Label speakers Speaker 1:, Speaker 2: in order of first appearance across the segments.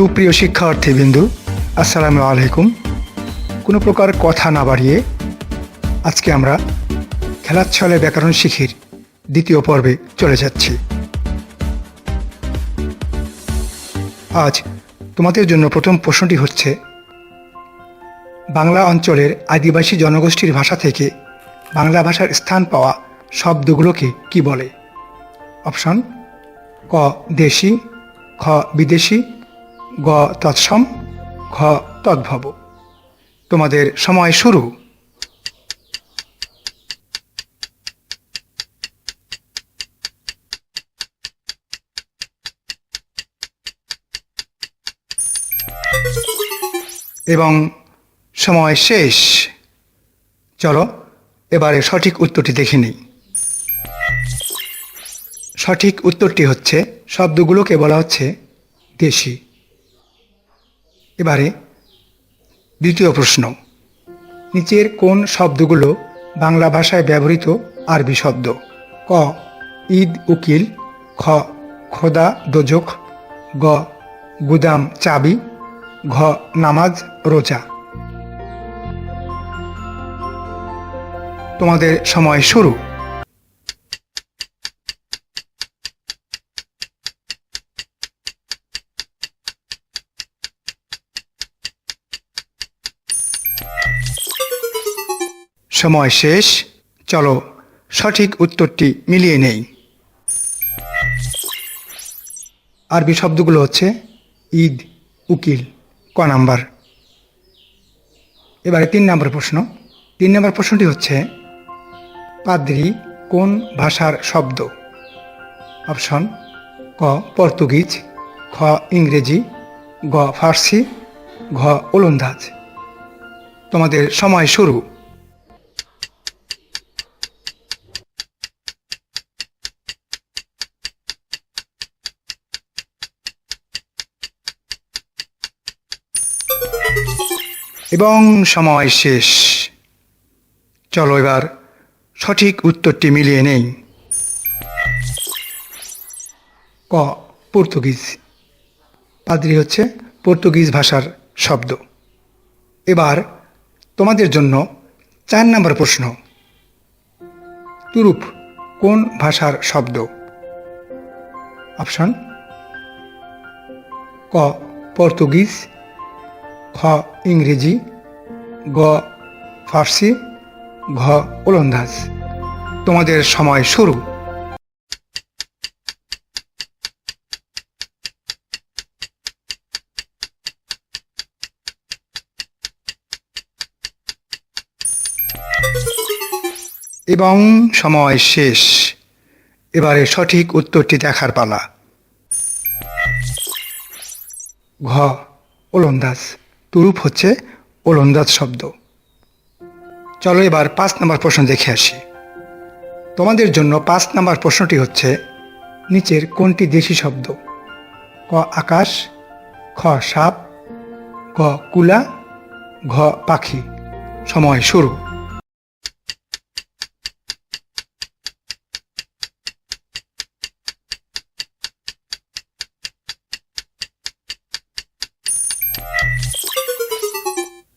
Speaker 1: সুপ্রিয় শিক্ষার্থীবৃন্দু, আসসালামু আলাইকুম। কোনো প্রকার কথা না বাড়িয়ে আজকে আমরা খেলার ছলে ব্যাকরণ শিখির দ্বিতীয় পর্বে চলে যাচ্ছি। আজ তোমাদের জন্য প্রথম প্রশ্নটি হচ্ছে, বাংলা অঞ্চলের আদিবাসী জনগোষ্ঠীর ভাষা থেকে বাংলা ভাষার স্থান পাওয়া শব্দগুলোকে কি বলে? অপশন, ক, দেশি, খ, বিদেশি গ তৎসম খ তদ্ভব। তোমাদের সময় শুরু। এবং সময় শেষ। চলো, এবারে সঠিক উত্তরটি দেখে নিই। সঠিক উত্তরটি হচ্ছে, শব্দগুলোকে বলা হচ্ছে দেশি। এবারে দ্বিতীয় প্রশ্ন। নিচের কোন শব্দগুলো বাংলা ভাষায় ব্যবহৃত আরবি শব্দ? ক, ঈদ, উকিল, খ, খোদা, দোজক, গ, গুদাম, চাবি, ঘ, নামাজ, রোজা। তোমাদের সময় শুরু। সময় শেষ। চলো, সঠিক উত্তরটি মিলিয়ে নেই। আরবি শব্দগুলো হচ্ছে ঈদ, উকিল, ক নাম্বার। এবারে তিন নম্বর প্রশ্ন। তিন নম্বর প্রশ্নটি হচ্ছে, পাদ্রি কোন ভাষার শব্দ? অপশন, ক, পর্তুগিজ, খ, ইংরেজি, গ, ফার্সি, ঘ, ওলন্দাজ। তোমাদের সময় শুরু। এবং সময় শেষ। চলো এবার সঠিক উত্তরটি মিলিয়ে নেই। ক, পর্তুগিজ। পাদ্রি হচ্ছে পর্তুগিজ ভাষার শব্দ। এবার তোমাদের জন্য চার নম্বর প্রশ্ন। তুরুপ কোন ভাষার শব্দ? অপশন, ক, পর্তুগিজ খ ইংরেজি, গ ফার্সি, ঘ ওলন্দাজ। তোমাদের সময় শুরু। এবং সময় শেষ। এবারে সঠিক উত্তরটি দেখার পালা। ঘ ওলন্দাজ। তুরুপ হচ্ছে ওলন্দাজ শব্দ। চলো এবার পাঁচ নম্বর প্রশ্ন দেখে আসি। তোমাদের জন্য পাঁচ নম্বর প্রশ্নটি হচ্ছে, নিচের কোনটি দেশি শব্দ? ক, আকাশ, খ, সাপ ক কুলা, ঘ, পাখি। সময় শুরু।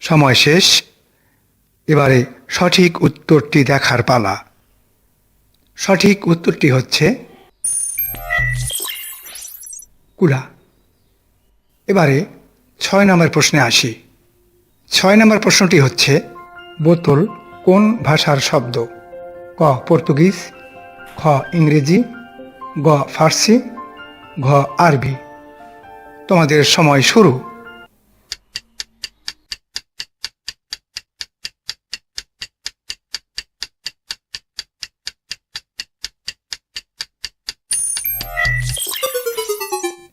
Speaker 1: সময় শেষ। এবারে সঠিক উত্তরটি দেখার পালা। সঠিক উত্তরটি হচ্ছে কুলা এবারে ছয় নম্বর প্রশ্নে আসি। ছয় নম্বর প্রশ্নটি হচ্ছে, বোতল কোন ভাষার শব্দ? ক, পর্তুগিজ, খ, ইংরেজি, গ, ফার্সি, ঘ, আরবি। তোমাদের সময় শুরু।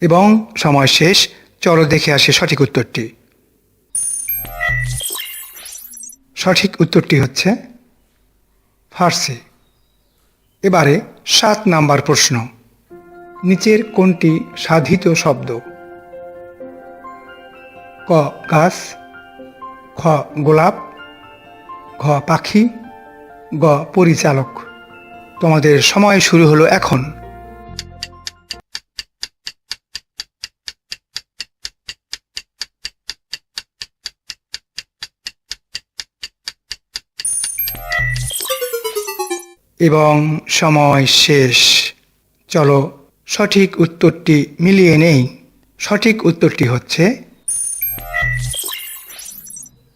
Speaker 1: এবং সময় শেষ। চলো দেখে আসে সঠিক উত্তরটি। সঠিক উত্তরটি হচ্ছে ফার্সি। এবারে সাত নাম্বার প্রশ্ন। নিচের কোনটি সাধিত শব্দ? ক, গাছ, খ, গোলাপ, ঘ, পাখি, গ, পরিচালক। তোমাদের সময় শুরু হলো এখন। এবং সময় শেষ। চলো, সঠিক উত্তরটি মিলিয়ে নেই। সঠিক উত্তরটি হচ্ছে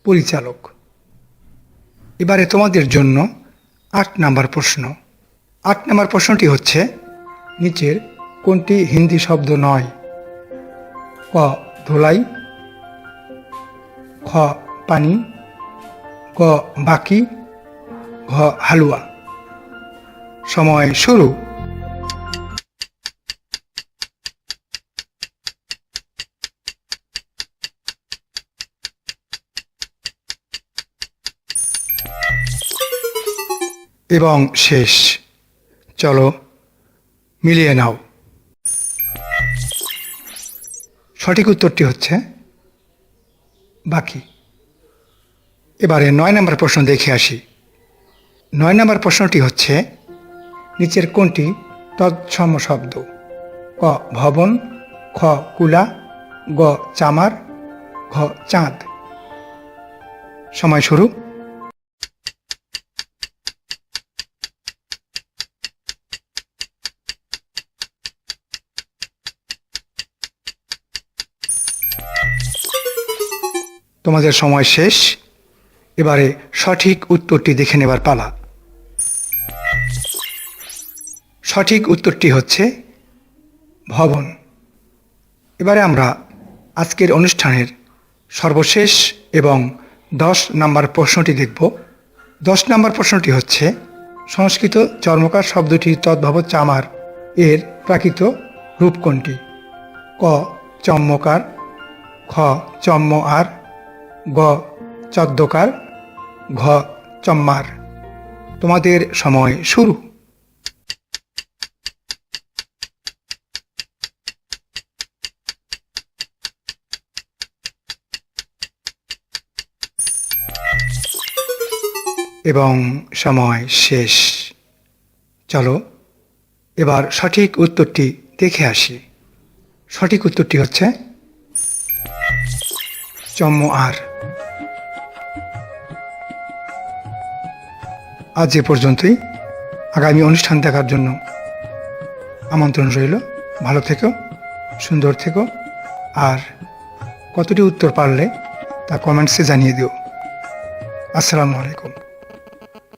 Speaker 1: পরিচালক। এবারে তোমাদের জন্য আট নাম্বার প্রশ্ন। আট নাম্বার প্রশ্নটি হচ্ছে, নিচের কোনটি হিন্দি শব্দ নয়? ক, ধোলাই, খ, পানি, গ, বাকি, ঘ, হালুয়া। সময় শুরু। এবং শেষ। চলো, মিলিয়ে নাও। সঠিক উত্তরটি হচ্ছে বাকি। এবারে নয় নম্বর প্রশ্ন দেখে আসি। নয় নম্বর প্রশ্নটি হচ্ছে নিচের কোনটি তৎসম শব্দ। ক, ভবন, খ, কুলা, গ, চামার, ঘ, চাঁদ। সময় শুরু তোমাদের সময় শেষ। এবারে সঠিক উত্তরটি দেখে নেবার পালা। সঠিক উত্তরটি হচ্ছে ভবন। এবারে আমরা আজকের অনুষ্ঠানের সর্বশেষ এবং দশ নাম্বার প্রশ্নটি দেখব। দশ নাম্বার প্রশ্নটি হচ্ছে, সংস্কৃত চর্মকার শব্দটি তদ্ভব চামার এর প্রাকৃত রূপ কোনটি? ক, চম্মকার, খ চম্ম আর গ চদ্দকার ঘ, চম্মার। তোমাদের সময় শুরু। এবং সময় শেষ। চলো, এবার সঠিক উত্তরটি দেখে আসি। সঠিক উত্তরটি হচ্ছে চম্ম আর। আজ এ পর্যন্তই। আগামী অনুষ্ঠান দেখার জন্য আমন্ত্রণ রইল। ভালো থেকো, সুন্দর থেকো। আর কতটি উত্তর পারলে তা কমেন্টসে জানিয়ে দিও। আসসালামু আলাইকুম।